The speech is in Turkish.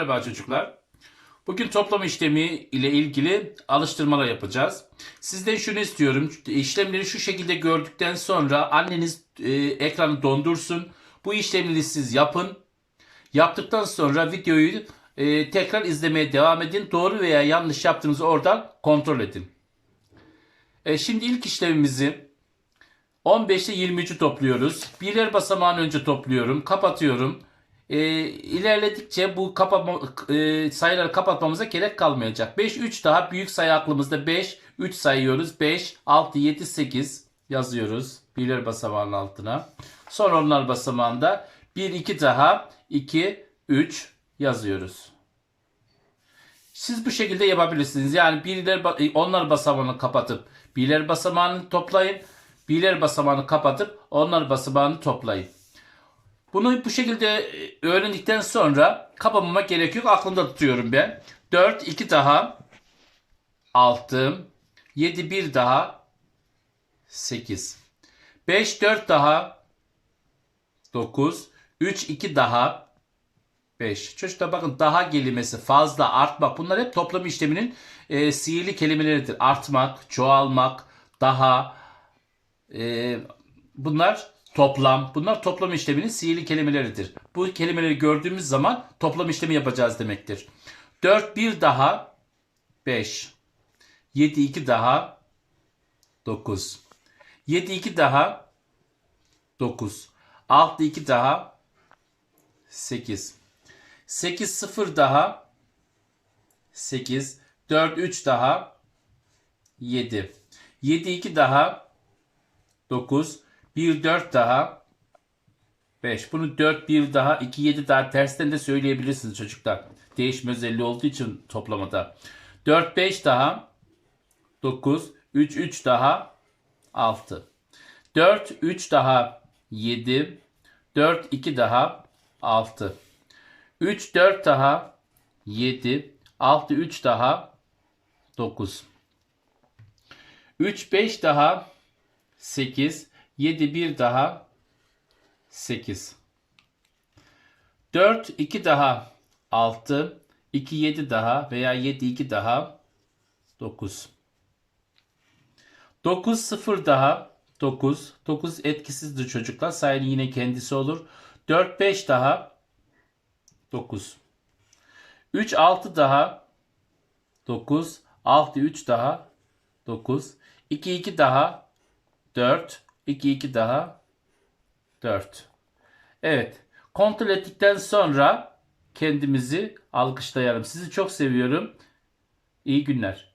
Merhaba çocuklar. Bugün toplama işlemi ile ilgili alıştırmalar yapacağız. Sizden şunu istiyorum. İşlemleri şu şekilde gördükten sonra anneniz e, ekranı dondursun. Bu işlemleri siz yapın. Yaptıktan sonra videoyu e, tekrar izlemeye devam edin. Doğru veya yanlış yaptığınızı oradan kontrol edin. E, şimdi ilk işlemimizi 15 ile 23'ü topluyoruz. Birler basamağını önce topluyorum. Kapatıyorum. E, ilerledikçe bu kapatma, e, sayıları kapatmamıza gerek kalmayacak. 5, 3 daha büyük sayı aklımızda 5. 3 sayıyoruz. 5, 6, 7, 8 yazıyoruz. Birler basamağının altına. Sonra onlar basamağında 1, 2 daha 2, 3 yazıyoruz. Siz bu şekilde yapabilirsiniz. Yani birler ba- onlar basamağını kapatıp birler basamağını toplayın. Birler basamağını kapatıp onlar basamağını toplayın. Bunu bu şekilde e, öğrendikten sonra kapamama gerek yok. Aklımda tutuyorum ben. 4, 2 daha. 6, 7, 1 daha. 8, 5, 4 daha. 9, 3, 2 daha. 5. Çocuklar bakın daha kelimesi fazla artmak. Bunlar hep toplam işleminin e, sihirli kelimeleridir. Artmak, çoğalmak, daha. E, bunlar toplam. Bunlar toplam işleminin sihirli kelimeleridir. Bu kelimeleri gördüğümüz zaman toplam işlemi yapacağız demektir. 4 1 daha 5. 7 2 daha 9. 7 2 daha 9. 6 2 daha 8. 8 0 daha 8. 4 3 daha 7. 7 2 daha 9. 1 4 daha 5. Bunu 4 1 daha 2 7 daha tersten de söyleyebilirsiniz çocuklar. Değişme özelliği olduğu için toplamada. 4 5 daha 9 3 3 daha 6. 4 3 daha 7 4 2 daha 6. 3 4 daha 7 6 3 daha 9. 3 5 daha 8 7 1 daha 8. 4 2 daha 6 2 7 daha veya 7 2 daha 9. 9 0 daha 9. 9 etkisizdir çocuklar. Sayının yine kendisi olur. 4 5 daha 9. 3 6 daha 9. 6 3 daha 9. 2 2 daha 4. 2 2 daha 4. Evet. Kontrol ettikten sonra kendimizi alkışlayalım. Sizi çok seviyorum. İyi günler.